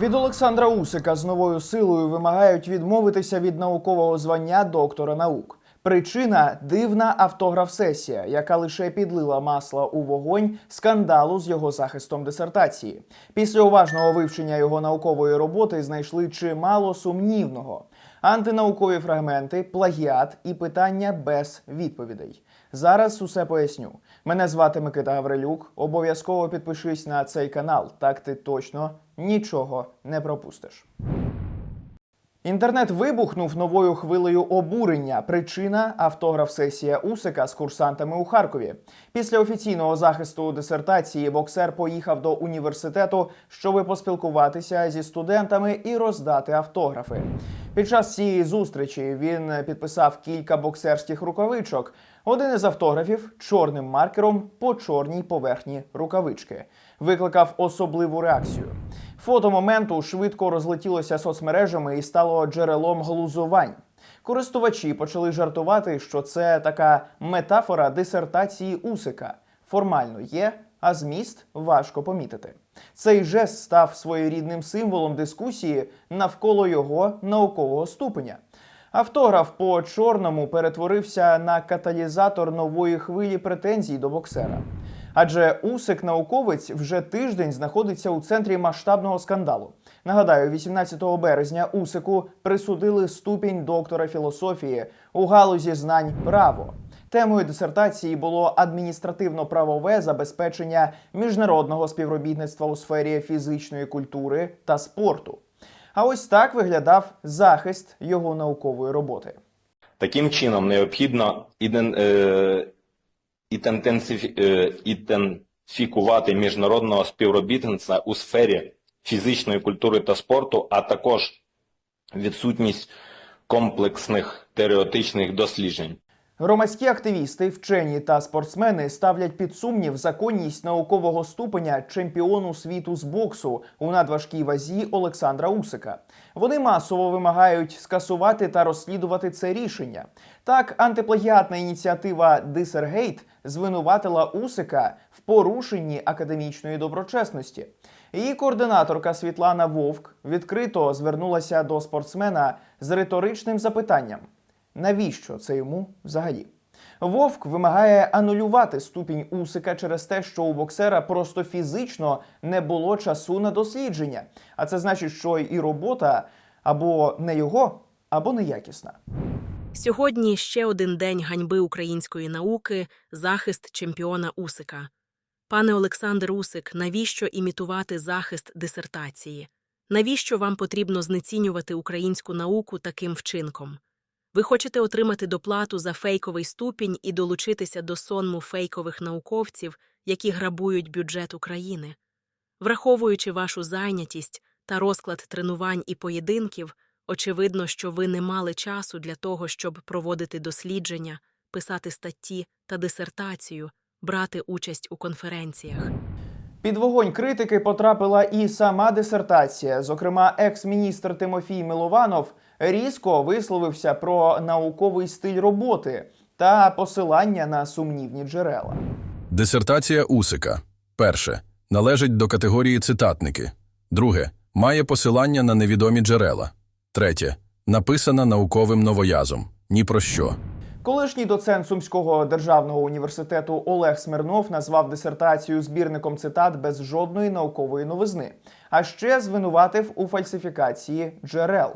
Від Олександра Усика з новою силою вимагають відмовитися від наукового звання доктора наук. Причина дивна автограф-сесія, яка лише підлила масла у вогонь скандалу з його захистом дисертації. Після уважного вивчення його наукової роботи знайшли чимало сумнівного: антинаукові фрагменти, плагіат і питання без відповідей. Зараз усе поясню. Мене звати Микита Гаврилюк. Обов'язково підпишись на цей канал, так ти точно нічого не пропустиш. Інтернет вибухнув новою хвилею обурення. Причина автограф-сесія Усика з курсантами у Харкові. Після офіційного захисту дисертації боксер поїхав до університету, щоб поспілкуватися зі студентами і роздати автографи. Під час цієї зустрічі він підписав кілька боксерських рукавичок. Один із автографів чорним маркером по чорній поверхні рукавички викликав особливу реакцію. Фото моменту швидко розлетілося соцмережами і стало джерелом глузувань. Користувачі почали жартувати, що це така метафора дисертації Усика. Формально є, а зміст важко помітити. Цей жест став своєрідним символом дискусії навколо його наукового ступеня. Автограф по чорному перетворився на каталізатор нової хвилі претензій до боксера. Адже Усик науковець вже тиждень знаходиться у центрі масштабного скандалу. Нагадаю, 18 березня Усику присудили ступінь доктора філософії у галузі знань право. Темою дисертації було адміністративно-правове забезпечення міжнародного співробітництва у сфері фізичної культури та спорту. А ось так виглядав захист його наукової роботи. Таким чином необхідно іден, е, е, міжнародного співробітництва у сфері фізичної культури та спорту, а також відсутність комплексних теоретичних досліджень. Громадські активісти, вчені та спортсмени ставлять під сумнів законність наукового ступеня чемпіону світу з боксу у надважкій вазі Олександра Усика. Вони масово вимагають скасувати та розслідувати це рішення. Так, антиплагіатна ініціатива Дисергейт звинуватила Усика в порушенні академічної доброчесності. Її координаторка Світлана Вовк відкрито звернулася до спортсмена з риторичним запитанням. Навіщо це йому взагалі? Вовк вимагає анулювати ступінь Усика через те, що у боксера просто фізично не було часу на дослідження. А це значить, що і робота або не його, або неякісна. Сьогодні ще один день ганьби української науки захист чемпіона Усика. Пане Олександр Усик, навіщо імітувати захист дисертації? Навіщо вам потрібно знецінювати українську науку таким вчинком? Ви хочете отримати доплату за фейковий ступінь і долучитися до сонму фейкових науковців, які грабують бюджет України. Враховуючи вашу зайнятість та розклад тренувань і поєдинків, очевидно, що ви не мали часу для того, щоб проводити дослідження, писати статті та дисертацію, брати участь у конференціях. Під вогонь критики потрапила і сама дисертація. Зокрема, екс-міністр Тимофій Милованов різко висловився про науковий стиль роботи та посилання на сумнівні джерела. Дисертація Усика. Перше. Належить до категорії цитатники. Друге. Має посилання на невідомі джерела. Третє. Написана науковим новоязом. Ні про що. Колишній доцент Сумського державного університету Олег Смирнов назвав дисертацію збірником цитат без жодної наукової новизни, а ще звинуватив у фальсифікації джерел.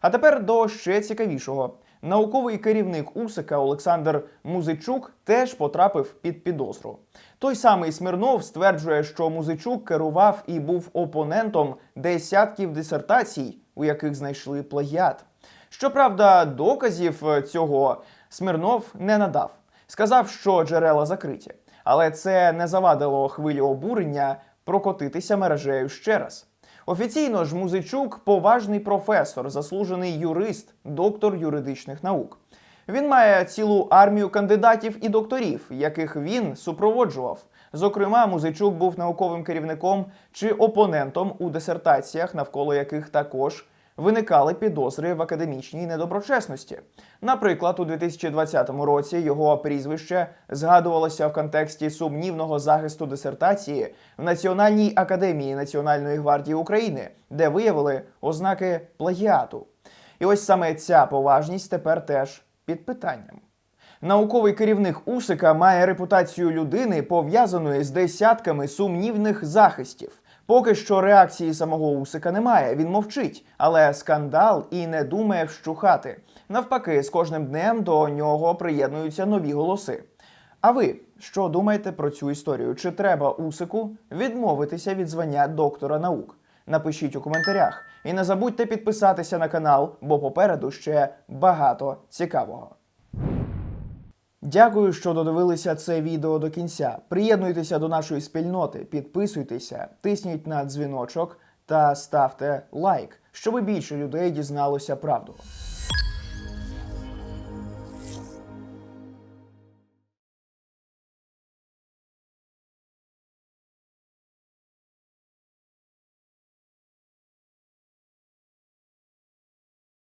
А тепер до ще цікавішого. Науковий керівник Усика Олександр Музичук теж потрапив під підозру. Той самий Смирнов стверджує, що Музичук керував і був опонентом десятків дисертацій, у яких знайшли плагіат. Щоправда, доказів е, цього Смирнов не надав. Сказав, що джерела закриті. Але це не завадило хвилі обурення прокотитися мережею ще раз. Офіційно ж Музичук поважний професор, заслужений юрист, доктор юридичних наук. Він має цілу армію кандидатів і докторів, яких він супроводжував. Зокрема, Музичук був науковим керівником чи опонентом у дисертаціях, навколо яких також виникали підозри в академічній недоброчесності. Наприклад, у 2020 році його прізвище згадувалося в контексті сумнівного захисту дисертації в Національній академії Національної гвардії України, де виявили ознаки плагіату. І ось саме ця поважність тепер теж під питанням. Науковий керівник Усика має репутацію людини, пов'язаної з десятками сумнівних захистів. Поки що реакції самого Усика немає. Він мовчить, але скандал і не думає вщухати. Навпаки, з кожним днем до нього приєднуються нові голоси. А ви що думаєте про цю історію? Чи треба Усику відмовитися від звання доктора наук? Напишіть у коментарях і не забудьте підписатися на канал, бо попереду ще багато цікавого. Дякую, що додивилися це відео до кінця. Приєднуйтеся до нашої спільноти, підписуйтеся, тисніть на дзвіночок та ставте лайк, щоб більше людей дізналося правду.